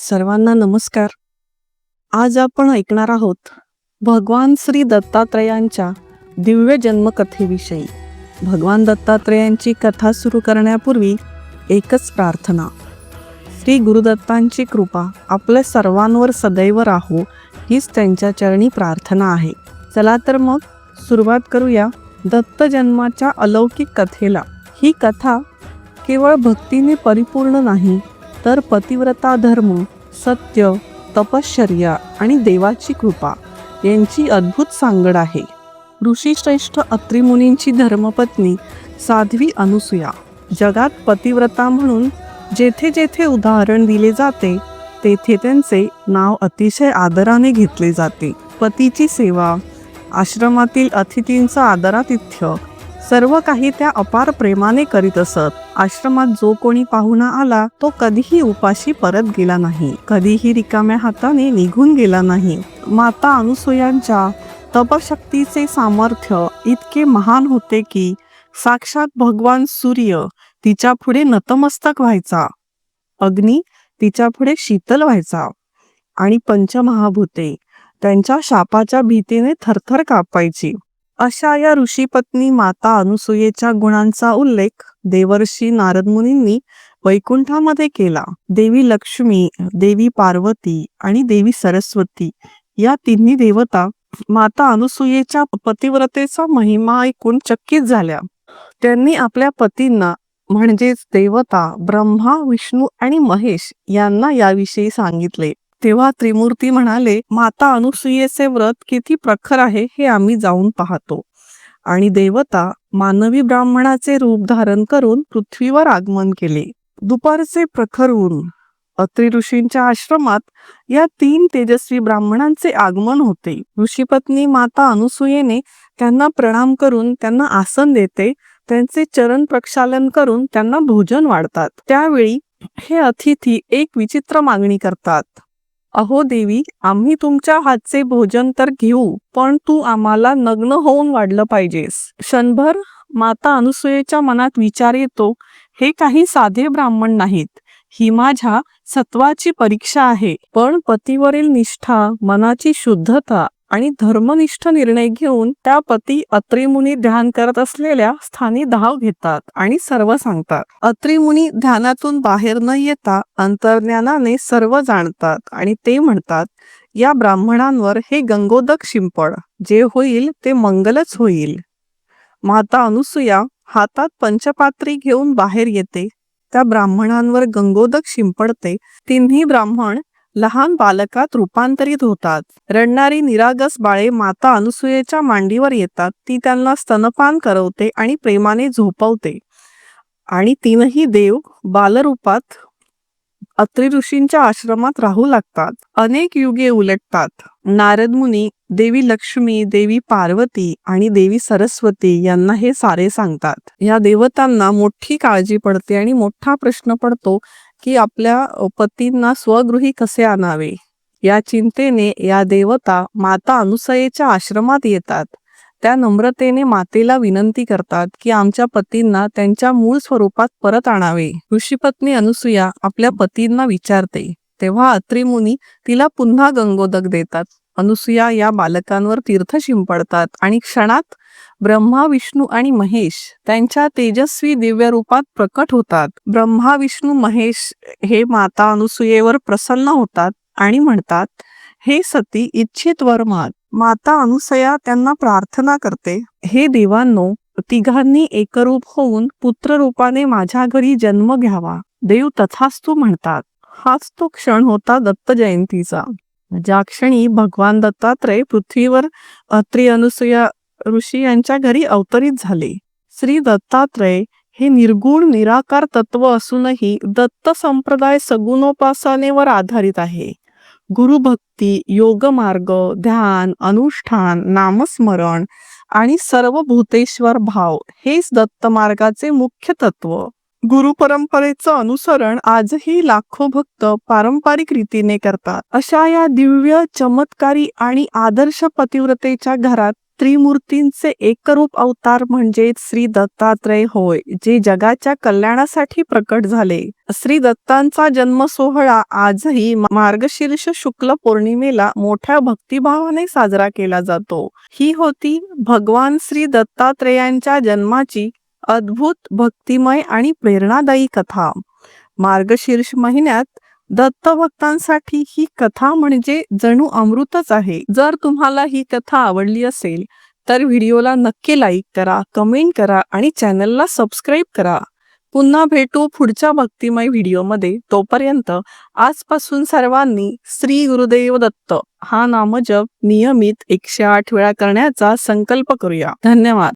सर्वांना नमस्कार. आज आपण ऐकणार आहोत भगवान श्री दत्तात्रयांच्या दिव्य जन्मकथेविषयी. भगवान दत्तात्रयांची कथा सुरू करण्यापूर्वी एकच प्रार्थना. श्री गुरुदत्तांची कृपा आपल्या सर्वांवर सदैव राहो हीच त्यांच्या चरणी प्रार्थना आहे. चला तर मग सुरुवात करूया दत्त जन्माच्या अलौकिक कथेला. ही कथा केवळ भक्तीने परिपूर्ण नाही तर पतिव्रता धर्म सत्य तपश्चर्या आणि देवाची कृपा यांची अद्भुत सांगड आहे. ऋषीश्रेष्ठ अत्रिमुनींची धर्मपत्नी साध्वी अनुसूया जगात पतिव्रता म्हणून जेथे जेथे उदाहरण दिले जाते तेथे त्यांचे नाव अतिशय आदराने घेतले जाते. पतीची सेवा आश्रमातील अतिथींचं आदरातिथ्य सर्व काही त्या अपार प्रेमाने करीत असत. आश्रमात जो कोणी पाहुणा आला तो कधीही उपाशी परत गेला नाही. कधीही रिकाम्या हाताने निघून गेला नाही. माता अनुसूयांच्या तपशक्तीचे सामर्थ्य इतके महान होते की साक्षात भगवान सूर्य तिच्या पुढे नतमस्तक व्हायचा. अग्नी तिच्या पुढे शीतल व्हायचा. आणि पंचमहाभूते त्यांच्या शापाच्या भीतीने थरथर कापायची. अशा या ऋषीपत्नी माता अनुसूयेच्या गुणांचा उल्लेख देवर्षी नारद मुनींनी वैकुंठामध्ये केला. देवी लक्ष्मी देवी पार्वती आणि देवी सरस्वती या तिन्ही देवता माता अनुसूयेच्या पतिव्रतेचा महिमा ऐकून चकित झाल्या. त्यांनी आपल्या पतींना म्हणजेच देवता ब्रह्मा विष्णू आणि महेश यांना याविषयी सांगितले. तेव्हा त्रिमूर्ती म्हणाले माता अनुसूयेचे व्रत किती प्रखर आहे हे आम्ही जाऊन पाहतो. आणि देवता मानवी ब्राह्मणाचे रूप धारण करून पृथ्वीवर आगमन केले. दुपारचे प्रखर ऊन अत्री ऋषींच्या आश्रमात या तीन तेजस्वी ब्राह्मणांचे आगमन होते. ऋषीपत्नी माता अनुसूयेने त्यांना प्रणाम करून त्यांना आसन देते त्यांचे चरण प्रक्षालन करून त्यांना भोजन वाढतात. त्यावेळी हे अतिथी एक विचित्र मागणी करतात. अहो देवी आम्ही तुमच्या हातचे भोजन तर घेऊ पण तू आम्हाला नग्न होऊन वाढलं पाहिजेस. क्षणभर माता अनुसूयेच्या मनात विचार येतो हे काही साधे ब्राह्मण नाहीत. ही माझ्या सत्वाची परीक्षा आहे. पण पतीवरील निष्ठा मनाची शुद्धता आणि धर्मनिष्ठ निर्णय घेऊन त्या पती अत्रिमुनी ध्यान करत असलेल्या स्थानी धाव घेतात आणि सर्व सांगतात. अत्रिमुनी ध्यानातून बाहेर न येता अंतर्ज्ञानाने सर्व जाणतात आणि ते म्हणतात या ब्राह्मणांवर हे गंगोदक शिंपड जे होईल ते मंगलच होईल. माता अनुसूया हातात पंचपात्री घेऊन बाहेर येते. त्या ब्राह्मणांवर गंगोदक शिंपडते. तिन्ही ब्राह्मण लहान बालकात रूपांतरित होतात. रडणारी निरागस बाळे माता अनुसूयेच्या मांडीवर येतात. ती त्यांना स्तनपान करवते आणि प्रेमाने झोपवते. आणि तीनही देव बालरूपात अत्रि ऋषींच्या आश्रमात राहू लागतात. अनेक युगे उलटतात. नारद मुनी देवी लक्ष्मी देवी पार्वती आणि देवी सरस्वती यांना हे सारे सांगतात. या देवतांना मोठी काळजी पडते आणि मोठा प्रश्न पडतो की आपल्या पतींना स्वगृही कसे आणावे? या चिंतेने या देवता माता अनुसयेच्या आश्रमात येतात. त्या नम्रतेने मातेला विनंती करतात की आमच्या पतींना त्यांच्या मूळ स्वरूपात परत आणावे. ऋषीपत्नी अनुसूया आपल्या पतींना विचारते तेव्हा अत्रिमुनी तिला पुन्हा गंगोदक देतात. अनुसूया या बालकांवर तीर्थ शिंपडतात आणि क्षणात ब्रह्मा विष्णू आणि महेश त्यांच्या तेजस्वी दिव्य रूपात प्रकट होतात. ब्रह्मा विष्णू महेश हे माता अनुसूयेवर प्रसन्न होतात आणि म्हणतात हे सती इच्छित वरमात माता. अनुसया त्यांना प्रार्थना करते. हे देवांनो तिघांनी एकरूप होऊन पुत्र रूपाने माझ्या घरी जन्म घ्यावा. देव तथास्तू म्हणतात. हाच तो क्षण होता दत्त जयंतीचा. ज्या क्षणी भगवान दत्तात्रय पृथ्वीवर अत्री अनुसूया ऋषी यांच्या घरी अवतरित झाले. श्री दत्तात्रय हे निर्गुण निराकार तत्व असूनही दत्त संप्रदाय सगुणोपासनेवर आधारित आहे. गुरुभक्ती योगमार्ग ध्यान अनुष्ठान नामस्मरण आणि सर्व भूतेश्वर भाव हेच दत्त मार्गाचे मुख्य तत्व. गुरु परंपरेचं अनुसरण आजही लाखो भक्त पारंपरिक रीतीने करतात. अशा या दिव्य चमत्कारी आणि आदर्श पतिव्रतेच्या घरात त्रिमूर्तींचे एकरूप अवतार म्हणजे श्री दत्तात्रय होय जे जगाच्या कल्याणासाठी प्रकट झाले. श्री दत्तांचा जन्म सोहळा आजही मार्गशीर्ष शुक्ल पौर्णिमेला मोठ्या भक्तिभावाने साजरा केला जातो. ही होती भगवान श्री दत्तात्रेयांच्या जन्माची अद्भुत भक्तिमय आणि प्रेरणादायी कथा. मार्गशीर्ष महिन्यात दत्त भक्तांसाठी ही कथा म्हणजे जणू अमृतच आहे. जर तुम्हाला ही कथा आवडली असेल तर व्हिडिओला नक्की लाईक करा कमेंट करा आणि चॅनलला सबस्क्राईब करा. पुन्हा भेटू पुढच्या भक्तिमय व्हिडिओमध्ये. तोपर्यंत आजपासून सर्वांनी श्री गुरुदेव दत्त हा नामजप नियमित एकशे आठ वेळा करण्याचा संकल्प करूया. धन्यवाद.